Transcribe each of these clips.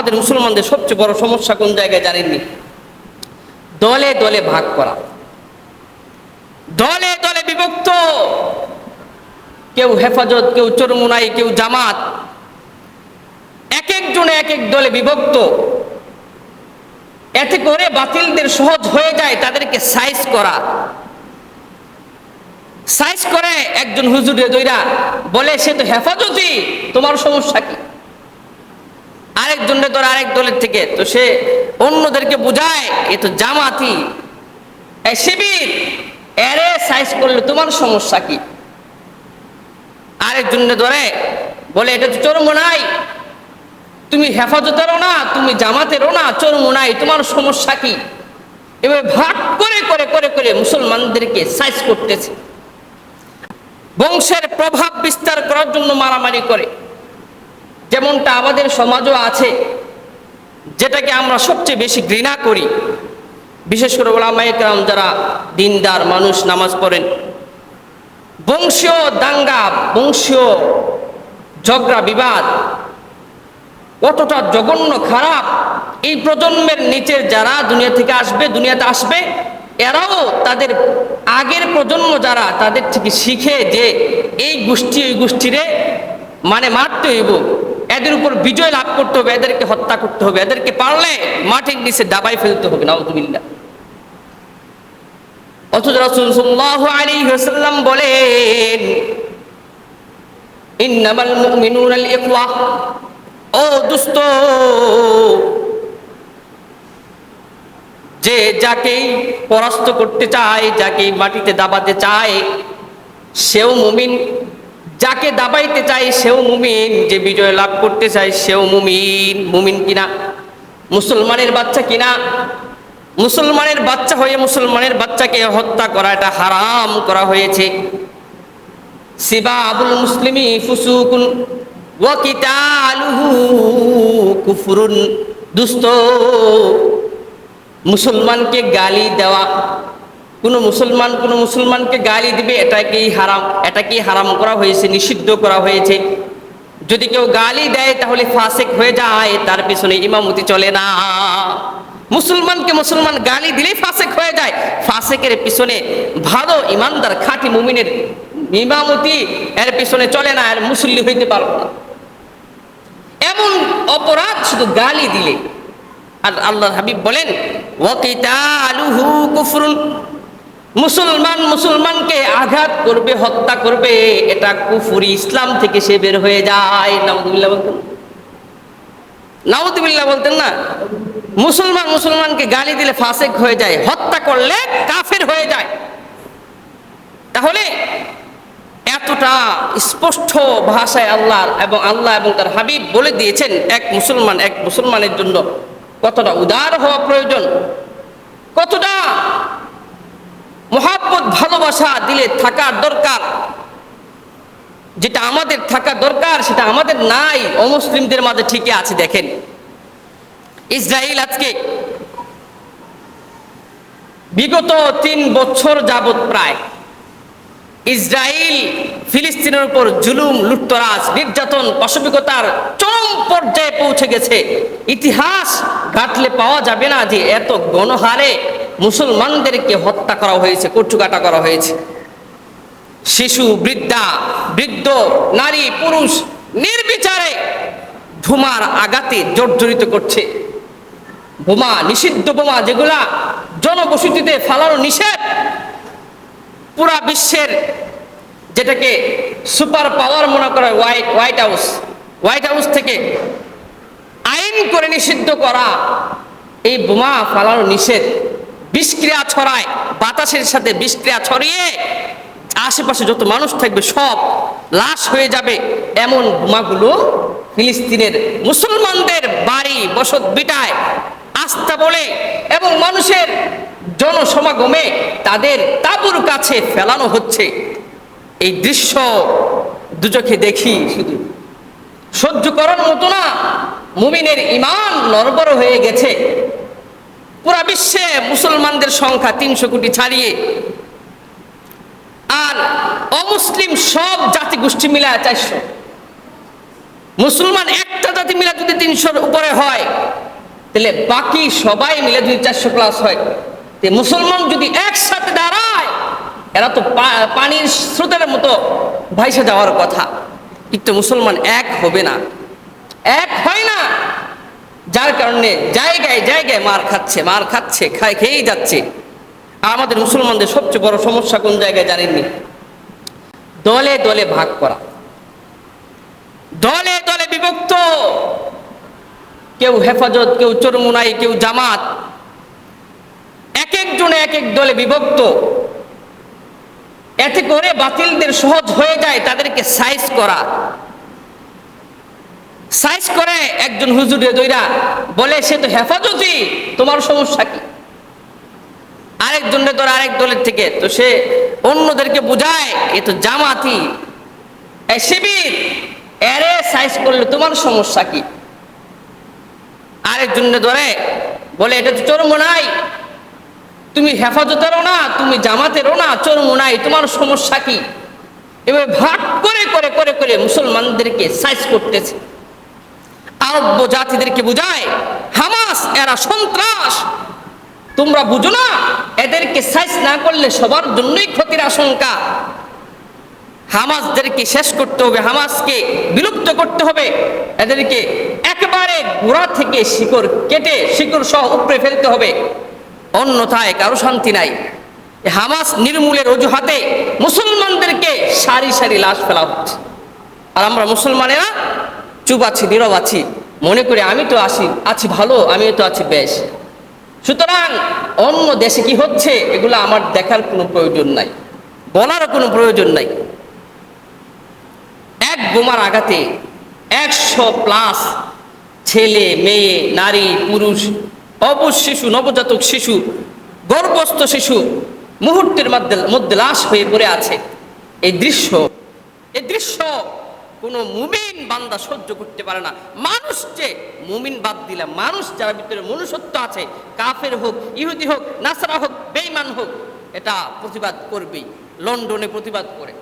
আমাদের মুসলমানদের সবচেয়ে বড় সমস্যা কোন জায়গায় জানেননি? দলে দলে ভাগ করা। দলে দলে বিভক্ত। কেউ হেফাজত, কেউ চরমুনাই, কেউ জামাত। এক একজনে এক এক দলে বিভক্ত। এতে করে বাতিলদের সহজ হয়ে যায় তাদেরকে সাইজ করা। সাইজ করে একজন হুজুরে দইরা বলে, সে তো হেফাজতি, তোমার সমস্যা কি? আরেকজনের ধর আরেক দলের থেকে। তো সে অন্যদেরকে বোঝায়, এ তো জামাতি শিবির, এরে সাইজ করলে তোমার সমস্যা কি? ধরে, বলে, এটা তো তুমি হেফাজতেরও না, তুমি জামাতেরও না তোমার সমস্যা কি? এবার ভাগ করে করে করে করে মুসলমানদেরকে সাইজ করতেছে। বংশের প্রভাব বিস্তার করার জন্য মারামারি করে। যেমনটা আমাদের সমাজও আছে, যেটাকে আমরা সবচেয়ে বেশি ঘৃণা করি। বিশেষ করে ওলামাইকরাম যারা দিনদার মানুষ, নামাজ পড়েন, বংশীয় দাঙ্গা, বংশীয় ঝগড়া, বিবাদ কতটা জঘন্য, খারাপ এই প্রজন্মের নিচের যারা দুনিয়া থেকে আসবে, দুনিয়াতে আসবে, এরাও তাদের আগের প্রজন্ম যারা, তাদের থেকে শিখে যে এই গোষ্ঠী, ওই গোষ্ঠীরে মানে মারতে হইব। এদের উপর বিজয় লাভ করতে হবে, এদেরকে হত্যা করতে হবে, এদেরকে পারলে মাটির নিচে দাবাই ফেলতে হবে, নাউজুবিল্লাহ। অথচ রাসূল সাল্লাল্লাহু আলাইহি ওয়াসাল্লাম বলেন, ইন্নামাল মুমিনুনা আল ও দুস্ত যে যাকেই পরাস্ত করতে চায় যাকে মাটিতে দাবাতে চায়, সেও মুমিন। যাকে দাবাইতে চায় সেও মুমিন, যে বিজয় লাভ করতে চায় সেও মুমিন। মুমিন কিনা? মুসলমানের বাচ্চা কিনা? মুসলমানের বাচ্চা হয়ে মুসলমানের বাচ্চাকে হত্যা করা এটা হারাম করা হয়েছে। আবুল কুফরুন। মুসলমানকে গালি দেওয়া। কোনো মুসলমান কোনো মুসলমানকে গালি দিবে, এটাকেই হারাম এটাকেই হারাম করা হয়েছে, নিষিদ্ধ করা হয়েছে। যদি কেউ গালি দেয়, তাহলে ফাসেক হয়ে যায়, তার পিছনে ইমামতি চলে না। মুসলমানকে মুসলমান গালি দিলেই ফাসেক হয়ে যায়। ফাসেকের পিছনে ভালো ইমানদার, খাঁটি মুমিনের ইমামতি, এর পিছনে চলে না, আর মুসল্লি হইতে পারব না। এমন অপরাধ শুধু গালি দিলে। আর আল্লাহ হাবিব বলেন ওয়াকিতালুহু কুফরুন মুসলমান মুসলমানকে আঘাত করবে, হত্যা করবে, এটা কুফুরি ইসলাম থেকে সে বের হয়ে যায়। নাউদুবিল্লাহ বলতেন। নাউদুবিল্লাহ বলতেন না, মুসলমান মুসলমানকে গালি দিলে ফাসেক হয়ে যায়, হত্যা করলে কাফের হয়ে যায়। তাহলে এতটা স্পষ্ট ভাষায় আল্লাহ এবং আল্লাহ এবং তার হাবিব বলে দিয়েছেন, এক মুসলমান এক মুসলমানের জন্য কতটা উদার হওয়া প্রয়োজন, কতটা মহাব্বত ভালোবাসা দিলে থাকার দরকার। যেটা আমাদের থাকা দরকার, সেটা আমাদের নাই। অমুসলিমদের মাঝে ঠিকই আছে, দেখেন। ইসরায়েল আজকে বিগত তিন বছর যাবত প্রায় ইসরায়েল ফিলিস্তিনের উপর জুলুম, লুটতরাজ, নির্যাতন, পাশবিকতার চরম পর্যায়ে পৌঁছে গেছে। ইতিহাস ঘাটলে পাওয়া যাবে না যে এত গণহারে মুসলমানদেরকে হত্যা করা হয়েছে, কটুকাটা করা হয়েছে। শিশু, বৃদ্ধা, বৃদ্ধ, নারী, পুরুষ নির্বিচারে ধুমার আঘাতে জর্জরিত করছে। বোমা, নিষিদ্ধ বোমা যেগুলা জনবসতিতে ফালানো নিষেধ, পুরা বিশ্বের যেটাকে সুপার পাওয়ার মনে করে white white house white house থেকে আইন করে নিষিদ্ধ করা, এই বোমা ফালানো নিষেধ। বিষক্রিয়া ছড়ায়, বাতাসের সাথে বিষক্রিয়া ছড়িয়ে আশেপাশে যত মানুষ থাকবে সব লাশ হয়ে যাবে। এমন বোমাগুলো ফিলিস্তিনের মুসলমানদের বাড়ি, বসত বিটায় আস্থা বলে এবং মানুষের জনসমাগমে তাদের তাবুর কাছে ফেলানো হচ্ছে। এই দৃশ্য দুচোখে দেখি শুধু। সহ্য করার মতো না, মুমিনের ইমান নরবর হয়ে গেছে। পুরা বিশ্বে মুসলমানদের সংখ্যা তিনশো কোটি ছাড়িয়ে। আর অমুসলিম সব জাতি গোষ্ঠী মিলায় চারশো। মুসলমান একটা জাতি মিলা যদি তিনশোর উপরে হয়, তাহলে বাকি সবাই মিলে যদি চারশো প্লাস হয় মুসলমান যদি একসাথে দাঁড়ায়, এরা তো পানির স্রোতের মতো ভাইসে যাওয়ার কথা। কিন্তু মুসলমান এক হবে না। এক হয় না। যার কারণে জায়গায় জায়গায় মার খাচ্ছে মার খাচ্ছে, খায়, খেয়েই যাচ্ছে। আমাদের মুসলমানদের সবচেয়ে বড় সমস্যা কোন জায়গায় জানেননি? দলে দলে ভাগ করা। দলে দলে বিভক্ত। কেউ হেফাজত, কেউ চরমুনাই, কেউ জামাত। এক একজনে এক এক দলে বিভক্ত। এতে করে বাতিলদের সহজ হয়ে যায় তাদেরকে সাইজ করা। সাইজ করে একজন হুজুরে দইরা বলে, সে তো হেফাজতি, তোমার সমস্যা কি? আরেকজনের ধর আরেক দলের থেকে, তো সে অন্যদেরকে বুঝায়, এ তো জামাতি শিবির, এরে সাইজ করলে তোমার সমস্যা কি? আরেকজনে ধরে বলে, এটা তো চরম নাই, তুমি হেফাজতেরও না, তুমি জামাতেরও না, চরম নাই, তোমার সমস্যা কি? এবার ভাগ করে করে করে করে মুসলমানদেরকে সাইজ করতেছে। আরব্য জাতিদেরকে বুঝায়, হামাস, এরা সন্ত্রাস। তোমরা বুঝো না, এদেরকে সাইজ না করলে সবার জন্যই ক্ষতির আশঙ্কা। হামাসদেরকে শেষ করতে হবে, হামাসকে বিলুপ্ত করতে হবে। এদেরকে একেবারে গোড়া থেকে শিকড় কেটে, শিকড় সহ উপড়ে ফেলতে হবে। অন্যথায় কারও শান্তি নাই। হামাস নির্মূলের অজুহাতে মুসলমানদেরকে সারি সারি লাশ ফেলা হচ্ছে। আর আমরা মুসলমানেরা চুপ আছি, নীরব আছি। মনে করি আমি তো আছি আছি ভালো আমি তো আছি বেশ। সুতরাং অন্য দেশে কি হচ্ছে, এগুলো আমার দেখার কোনো প্রয়োজন নাই, বলারও কোনো প্রয়োজন নাই। এক বোমার আঘাতে একশো প্লাস ছেলে, মেয়ে, নারী, পুরুষ, অবুজ শিশু, নবজাতক শিশু, গর্ভস্থ শিশু মুহূর্তের মধ্যে মধ্যে লাশ হয়ে পড়ে আছে। এই দৃশ্য এই দৃশ্য কোনো মুমিন বান্দা সহ্য করতে পারে না। মানুষ যে মুমিন বাদ দিলে, মানুষ যারা ভিতরে মনুষ্যত্ব আছে, কাফের হোক, ইহুদি হোক, নাসারা হোক বেইমান হোক, এটা প্রতিবাদ করবেই। লন্ডনে প্রতিবাদ করে।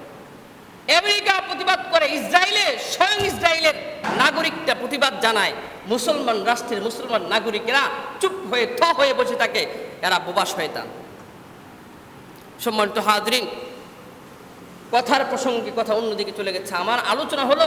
আমেরিকা প্রতিবাদ করে। ইসরায়েলে, স্বয়ং ইসরায়েলের নাগরিকটা প্রতিবাদ জানায়। মুসলমান রাষ্ট্রের মুসলমান নাগরিকেরা চুপ হয়ে থ হয়ে বসে থাকে। এরা বোবা শয়তান সম্মানিত হাজরিন কথার প্রসঙ্গে কথা অন্যদিকে চলে গেছে। আমার আলোচনা হলো